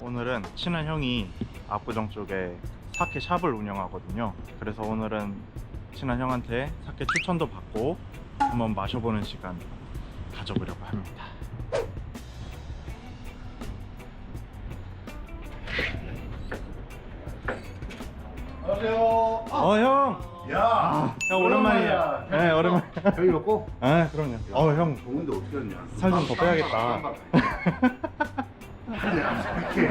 오늘은 친한 형이 압구정 쪽에 사케 샵을 운영하거든요. 그래서 오늘은 친한 형한테 사케 추천도 받고 한번 마셔보는 시간 가져보려고 합니다. 안녕하세요. 어 형, 야, 형 오랜만이야. 네 오랜만. 저희 먹고 아 그럼요. 어 형 좋은데 어떻게 했냐? 살 좀 더 빼야겠다. 이렇게.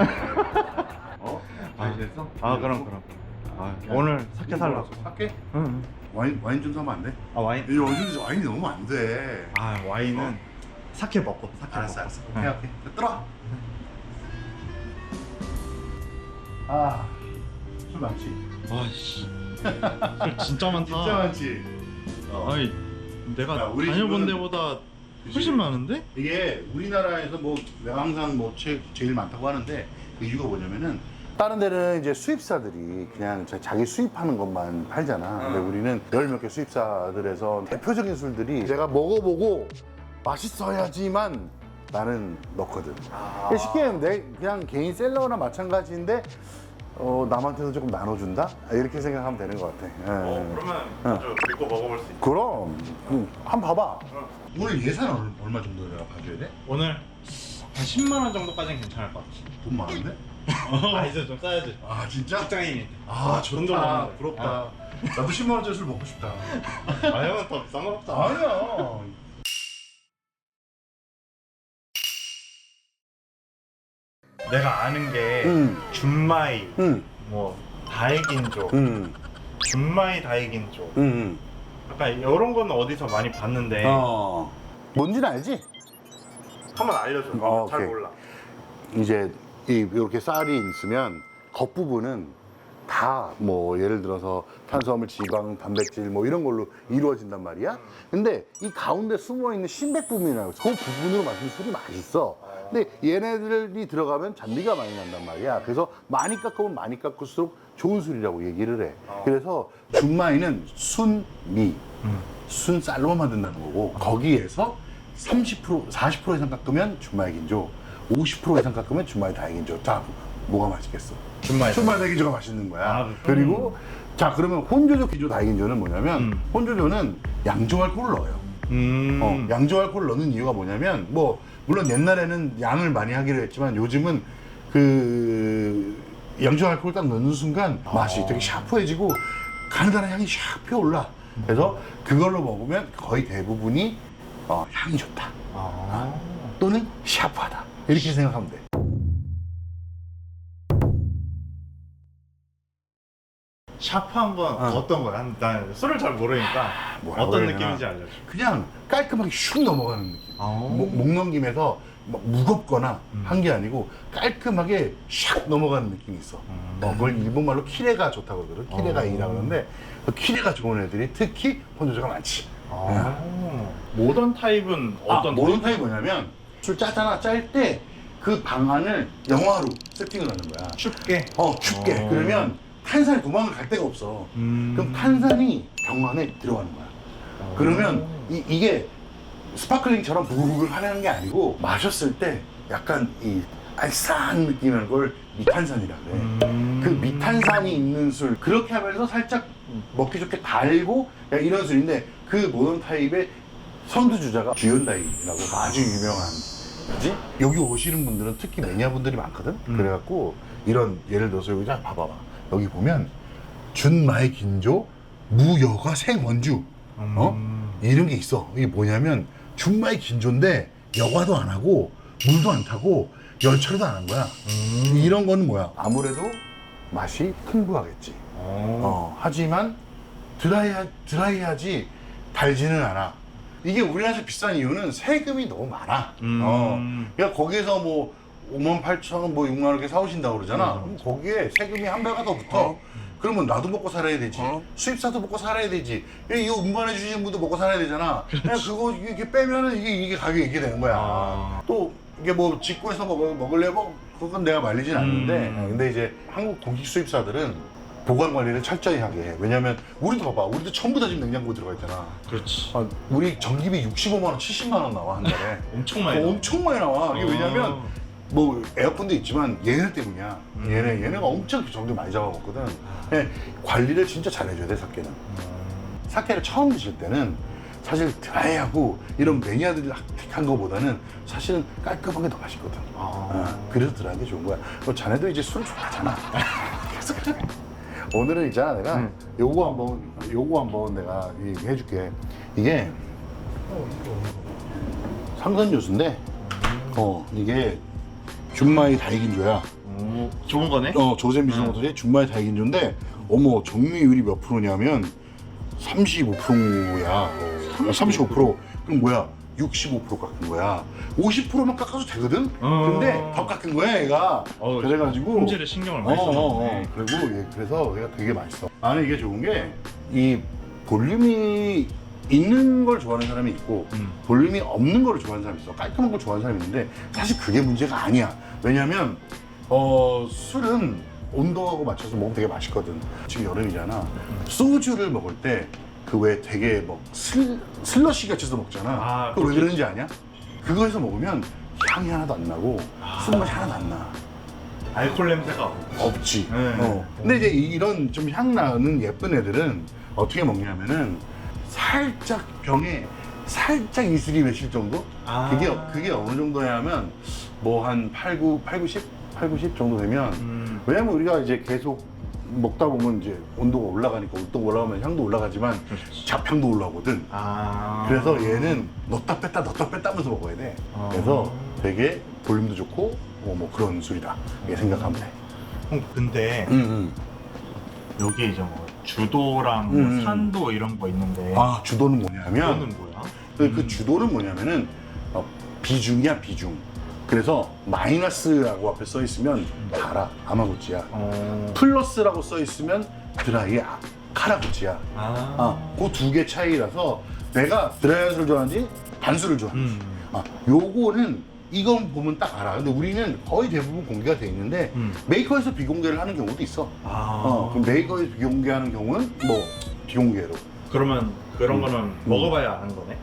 어? 잘 됐어? 아 그럼 그럼. 아, 오늘 사케 살라고. 사케? 응. 와인 와인 좀 사면 안 돼? 아 와인. 요즘 어디서 와인이 너무 안 돼. 아 와인은 사케 먹고 사케 알았어, 먹고. 알았어. 응. 오케이, 오케이. 들어. 아, 술 많지. 와씨. 술 진짜 많다. 진짜 많지. 어. 아니 내가 야, 우리 다녀본 집은- 데보다 그치? 훨씬 많은데? 이게 우리나라에서 뭐 내가 항상 뭐 제, 제일 많다고 하는데 그 이유가 뭐냐면은 다른 데는 이제 수입사들이 그냥 자- 자기 수입하는 것만 팔잖아. 근데 우리는 열 몇 개 수입사들에서 대표적인 술들이 제가 먹어보고 맛있어야지만 나는 넣거든. 쉽게 얘기하면 내 그냥 개인 셀러나 마찬가지인데 어, 남한테도 조금 나눠준다? 이렇게 생각하면 되는 것 같아. 예. 어 그러면 아주 믿고 먹어볼 수 있어. 그럼 음, 한번 봐봐. 오늘 예산은 얼마 정도 내가 봐줘야 돼? 오늘 한 10만 원 정도까지는 괜찮을 것 같아. 돈 많은데? 아 이제 좀 싸야지. 아 진짜? 직장인이. 아 돈 좋다 돼. 부럽다 나도 10만 원짜리 술 먹고 싶다 아 형은 더 비싼 거 먹자. 아니야 내가 아는 게 응. 준마이, 응. 뭐 다이긴조, 응. 준마이 다이긴조. 응. 약간 이런 거는 어디서 많이 봤는데 어 뭔지는 알지? 한번 알려줘. 어, 잘 오케이. 몰라. 이제 이 이렇게 쌀이 있으면 겉부분은 다 뭐 예를 들어서 탄수화물, 지방, 단백질 뭐 이런 걸로 이루어진단 말이야. 근데 이 가운데 숨어 있는 신백 부분이라고 그 부분으로 마시는 술이 맛있어. 근데 얘네들이 들어가면 잔비가 많이 난단 말이야. 그래서 많이 깎으면 많이 깎을수록 좋은 술이라고 얘기를 해. 그래서 준마이는 순미, 순쌀로만 만든다는 거고 거기에서 30% 40% 이상 깎으면 준마이 긴조 50% 이상 깎으면 준마이 다이긴조 자 뭐가 맛있겠어 준마이. 준마이 다이긴조가 맛있는 거야 아, 그리고 자 그러면 혼조조 기조 다이긴조는 뭐냐면 음. 혼조조는 양조 알코올을 넣어요 음. 어, 양조 알코올을 넣는 이유가 뭐냐면 뭐 물론 옛날에는 양을 많이 하기로 했지만 요즘은 그 양조 알코올 딱 넣는 순간 맛이 되게 샤프해지고 가느다란 향이 샥 피어올라. 그래서 그걸로 먹으면 거의 대부분이 어, 향이 좋다. 아. 또는 샤프하다. 이렇게 생각하면 돼 샤프한 건 어. 어. 떤 거야? 난 술을 잘 모르니까 뭐라고 어떤 해야 되나? 느낌인지 알려줘. 그냥 깔끔하게 슉 넘어가는 느낌 아. 목, 목 넘김에서 막 무겁거나 음. 한게 아니고 깔끔하게 샥 넘어가는 느낌이 있어. 음. 어, 그걸 일본말로 키레가 좋다고 그러거든. 키레가 어. 이라고 그러는데 그 키레가 좋은 애들이 특히 혼조조가 많지. 아. 모던 타입은 아, 어떤 모든 타입이 뭐냐면 술 짜잖아. 짤 때 그 방안을 영화로 세팅을 하는 거야. 춥게? 어, 춥게. 어. 그러면 탄산이 도망을 갈 데가 없어. 음. 그럼 탄산이 병 안에 들어가는 거야. 그러면 이, 이게 스파클링처럼 부글부글 하는 게 아니고 마셨을 때 약간 이 알싸한 느낌의 걸 미탄산이라 그래. 음. 그 미탄산이 있는 술 그렇게 하면서 살짝 먹기 좋게 달고 약간 이런 술인데 그 모던 타입의 선두주자가 주연다이라고 아주 유명한 거지 여기 오시는 분들은 특히 매니아 분들이 많거든 음. 그래갖고 이런 예를 들어서 여기 자 봐봐봐 여기 보면 준마의 긴조 무여가 생원주 어? 음. 이런 게 있어. 이게 뭐냐면 준마의 긴조인데 여과도 안 하고 물도 안 타고 열처리도 안 한 거야. 음. 이런 거는 뭐야? 아무래도 맛이 풍부하겠지. 어. 어, 하지만 드라이하, 드라이하지 달지는 않아. 이게 우리나라에서 비싼 이유는 세금이 너무 많아. 음. 어. 그러니까 거기에서 뭐 5만 8천 원, 뭐 6만 원 이렇게 사오신다고 그러잖아. 음. 그럼 거기에 세금이 한 배가 더 붙어. 그러면 나도 먹고 살아야 되지. 수입사도 먹고 살아야 되지. 이거 운반해 주시는 분도 먹고 살아야 되잖아. 그냥 그거 이렇게 빼면은 이게, 이게 가격이 이렇게 되는 거야. 아. 또 이게 뭐 직구해서 먹을, 먹으려면 그건 내가 말리진 않는데. 음. 근데 이제 한국 공식 수입사들은 보관 관리를 철저히 하게 해. 왜냐면 우리도 봐봐. 우리도 전부 다 지금 냉장고 들어가 있잖아. 그렇지. 아, 우리 전기비 65만 원, 70만 원 나와 한 달에. 엄청 어, 많이. 나와. 엄청 많이 나와. 이게 왜냐면 어. 뭐 에어컨도 있지만 얘네 때문이야. 음. 얘네 얘네가 엄청 전기 많이 잡아먹거든. 예, 관리를 진짜 잘해줘야 돼 사케는. 사케를 처음 드실 때는 사실 드라이하고 이런 매니아들이 한 거보다는 사실은 깔끔한 게 더 맛있거든. 아. 어, 그래서 드라이한 게 좋은 거야. 뭐 자네도 이제 술 좋아하잖아. 그래서 그래. 오늘은 있잖아 내가 음. 요거 한번 요거 한번 내가 이- 해줄게. 이게 상선 요수인데 어 이게 준마이 다이긴조야. 오, 좋은 거네. 어 미술 모델의 준마이 다이긴조인데 어머 정미율이 몇 프로냐면 35%야. 어, 35%. 그럼 뭐야? 65% 깎은 거야. 50%만 깎아도 되거든? 어. 근데 더 깎은 거야, 얘가. 어, 그래가지고. 품질에 신경을 어, 많이 어, 어. 써놨네. 그리고 얘, 그래서 얘가 되게 맛있어. 나는 이게 좋은 게, 이 볼륨이 있는 걸 좋아하는 사람이 있고, 음. 볼륨이 없는 걸 좋아하는 사람이 있어. 깔끔한 걸 좋아하는 사람이 있는데, 사실 그게 문제가 아니야. 왜냐면, 어, 술은 온도하고 맞춰서 먹으면 되게 맛있거든. 지금 여름이잖아. 소주를 먹을 때, 그 왜 되게 뭐 슬, 슬러시 같이 해서 먹잖아. 아, 그거 왜 그렇겠지. 그런지 아냐? 그거 해서 먹으면 향이 하나도 안 나고, 아. 쓴맛이 하나도 안 나. 알코올 냄새가 없지. 네. 어. 근데 이제 이런 좀 향 나는 예쁜 애들은 어떻게 먹냐면은 살짝 병에 살짝 이슬이 맺힐 정도? 아. 그게 그게 어느 정도냐면 뭐 한 8, 9, 8, 90? 8, 90 정도 되면 음. 왜냐면 우리가 이제 계속 먹다 보면 이제 온도가 올라가니까 온도가 올라가면 향도 올라가지만. 잡향도 올라오거든. 아. 그래서 얘는 넣었다 뺐다 넣었다 뺐다 하면서 먹어야 돼. 아. 그래서 되게 볼륨도 좋고 뭐, 뭐 그런 술이다. 이렇게 생각하면 돼. 형, 근데 음, 여기 이제 뭐 주도랑 뭐 음. 산도 이런 거 있는데 아 주도는 뭐냐면 이거는 뭐야? 그, 그 주도는 뭐냐면은 어, 비중이야 비중. 그래서 마이너스라고 앞에 써 있으면 달아 아마구치야. 어. 플러스라고 써 있으면 드라이야 카라구치야. 아. 아, 그 두 개 차이라서 내가 드라이한 술 좋아하는지 단술을 좋아하는지. 음. 아, 요거는 이건 보면 딱 알아. 근데 우리는 거의 대부분 공개가 돼 있는데 음. 메이커에서 비공개를 하는 경우도 있어. 아. 어, 그럼 메이커에서 비공개하는 경우는 뭐 비공개로 그러면 그런 음. 거는 먹어봐야 아는 거네.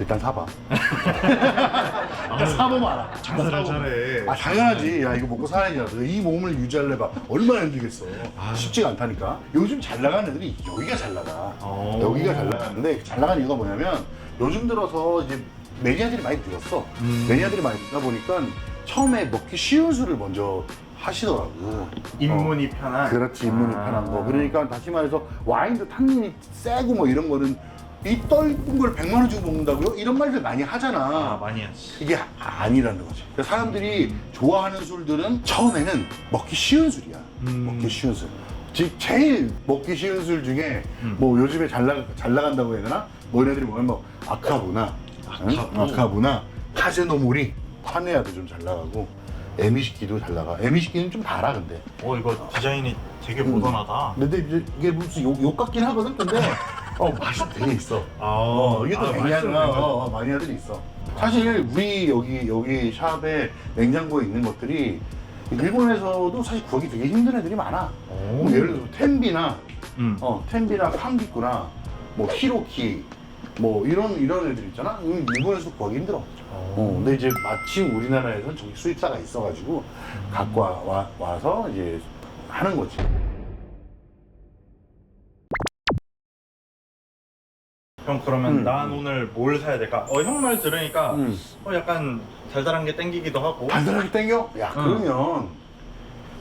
일단 사봐. 일단 사보면 알아. 장사를 사보면. 잘해. 아 당연하지. 야 이거 먹고 살아야지. 이 몸을 유지하려면 얼마나 힘들겠어. 아. 쉽지가 않다니까. 요즘 잘 나가는 애들이 여기가 잘 나가. 어. 여기가 잘 나가는데 잘 나가는 이유가 뭐냐면 요즘 들어서 이제 매니아들이 많이 늘었어. 음. 매니아들이 많이 늘다 보니까 처음에 먹기 쉬운 술을 먼저 하시더라고. 입문이 편한. 그렇지 입문이 아. 편한 거. 그러니까 다시 말해서 와인도 탄닌이 세고 뭐 이런 거는 이 떫은 걸 100만 원 주고 먹는다고요? 이런 말들 많이 하잖아. 아 많이 하지. 이게 아니라는 거지. 그래서 사람들이 좋아하는 술들은 처음에는 먹기 쉬운 술이야. 음. 먹기 쉬운 술. 즉 제일 먹기 쉬운 술 중에 음. 뭐 요즘에 잘, 나, 잘 나간다고 해야 되나? 뭐 얘네들이 보면 뭐 아카부나 응? 아카부. 아카부나 카제노물이 파네아도 좀 잘 나가고 에미시키도 잘 나가. 에미시키는 좀 달아 근데. 어 이거 디자인이 되게 음. 모던하다. 근데 이제 이게 무슨 욕, 욕 같긴 하거든. 근데 어 맛이 되게 있어. 아, 어, 이게 또 아, 맛있어, 어, 어, 마니아들이 있어. 사실 우리 여기 여기 샵에 냉장고에 있는 것들이 일본에서도 사실 구하기 되게 힘든 애들이 많아. 오. 뭐 예를 들어 텐비나 음. 어 텐비나 팡기꾸나 뭐 히로키 뭐 이런 이런 애들 있잖아. 이건 일본에서 구하기 힘들어. 어, 근데 이제 마침 우리나라에서는 저기 수입사가 있어가지고 갖고 와, 와, 와서 이제 하는 거지. 형 그러면 음. 난 오늘 뭘 사야 될까? 어 형 말 들으니까 음. 어 약간 달달한 게 땡기기도 하고. 달달하게 땡겨? 야 응. 그러면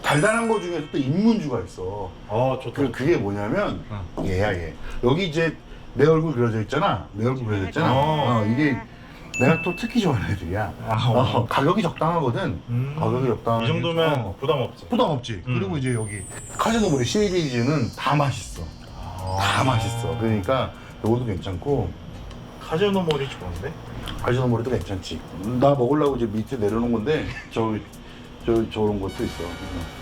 달달한 거 중에서 또 입문주가 있어. 어 좋다. 그, 그게 뭐냐면 응. 얘야 얘. 여기 이제 내 얼굴 그려져 있잖아. 내 얼굴 그려져 있잖아. 어. 어, 이게 내가 또 특히 좋아하는 애들이야. 아, 어, 가격이 적당하거든. 음. 가격이 적당한 이 정도면 어. 부담 없지. 부담 없지. 음. 그리고 이제 여기 카제노브리 시리즈는 다 맛있어. 다 맛있어. 그러니까 요것도 괜찮고 카제노몰이 좋은데? 카제노브리도 괜찮지. 나 먹으려고 이제 밑에 내려놓은 건데 저, 저 저런 것도 있어.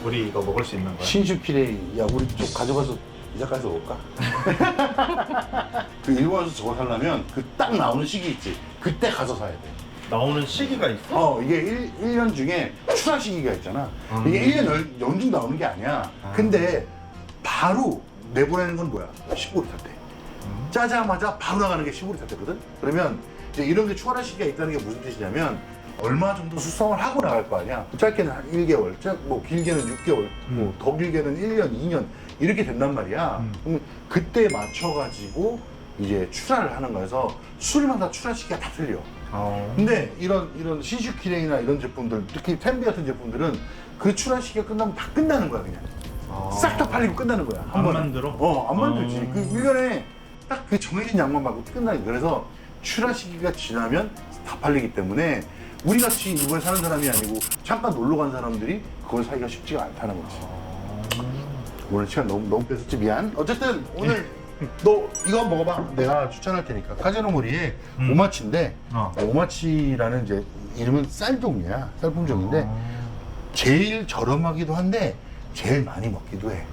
우리 이거 먹을 수 있는 거야? 신슈키레이 야 우리 좀 가져가서 이자카에서 먹을까? 그 일본에서 저거 살려면 그 딱 나오는 시기 있지 그때 가서 사야 돼 나오는 시기가 있어? 어, 이게 일 1년 중에 출하 시기가 있잖아 음. 이게 1년 연, 연중 나오는 게 아니야 아. 근데 바로 내보내는 건 뭐야? 15리터 대. 짜자마자 바로 나가는 게 15리터 대거든? 그러면 이제 이런 게 추가할 시기가 있다는 게 무슨 뜻이냐면 얼마 정도 숙성을 하고 나갈 거 아니야? 짧게는 한 1개월, 짧, 뭐 길게는 6개월, 뭐 더 길게는 1년, 2년 이렇게 된단 말이야. 음. 그럼 그때 맞춰가지고 이제 출하를 하는 거여서 술마다 출하 시기가 다 틀려. 어. 근데 이런 이런 신슈키랭이나 이런 제품들, 특히 템비 같은 제품들은 그 출하 시기가 끝나면 다 끝나는 거야 그냥. 싹 다 팔리고 끝나는 거야. 한 안 번에. 만들어? 어, 안 만들지. 어. 그 1년에 딱 그 정해진 양만 받고 끝나니. 그래서 출하 시기가 지나면 다 팔리기 때문에 우리 같이 이번에 사는 사람이 아니고 잠깐 놀러 간 사람들이 그걸 사기가 쉽지가 않다는 거지. 오늘 시간 너무 너무 뺏었지 미안. 어쨌든 오늘 너 이거 먹어봐. 내가 추천할 테니까 카제노모리의 음. 오마치인데 어. 오마치라는 이제 이름은 쌀 종류야. 쌀 품 종인데 제일 저렴하기도 한데 제일 많이 먹기도 해.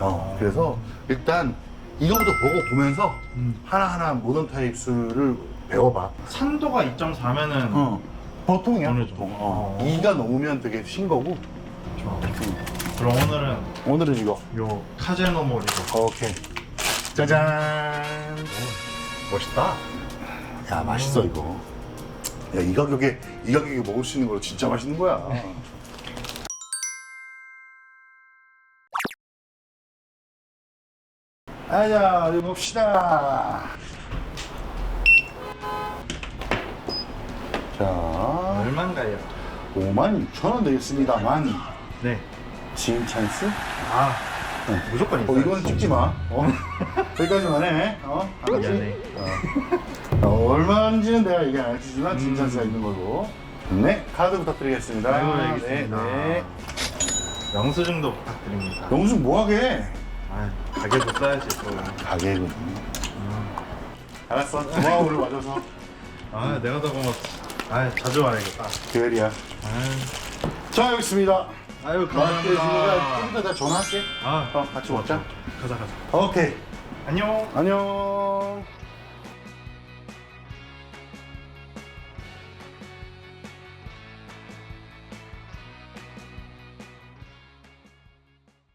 어, 그래서 일단 이거부터 보고 보면서 음. 하나하나 모던 타입스를 배워봐. 산도가 2.4면은 어. 보통이야. 어느 보통. 어. 어. 2가 넘으면 되게 신 거고. 좋아. 그럼 오늘은 오늘은 이거. 요 카제노모리로 오케이. 짜잔. 멋있다. 야, 맛있어, 이거. 야, 이 가격에, 이 가격에 먹을 수 있는 거 진짜 맛있는 거야. 아자, 우리 봅시다. 자, 얼마인가요? 5만 6천 원 되겠습니다만. 네. 지인 찬스? 아 무조건 어, 있어요. 이건 찍지 마. 어? 여기까지만 해. 어? 알았지? 미안해. 어. 어, 얼마인지는 내가 얘기 안 해주지만 지인 찬스가 있는 거고. 네, 카드 부탁드리겠습니다. 아이고 알겠습니다. 네, 네. 영수증도 부탁드립니다. 영수증 뭐하게? 아 가게도 써야지 또. 가게거든. 알았어. 고마워, 오늘 와줘서. 아 내가 더 고맙지. 아 자주 와야겠다. 그열이야. 아, 자, 여기 있습니다. 아유 맛있게 했으니까 좀 감사합니다. 이따 내가 전화할게. 아 어, 같이 먹자. 가자 가자. 오케이. 안녕. 안녕.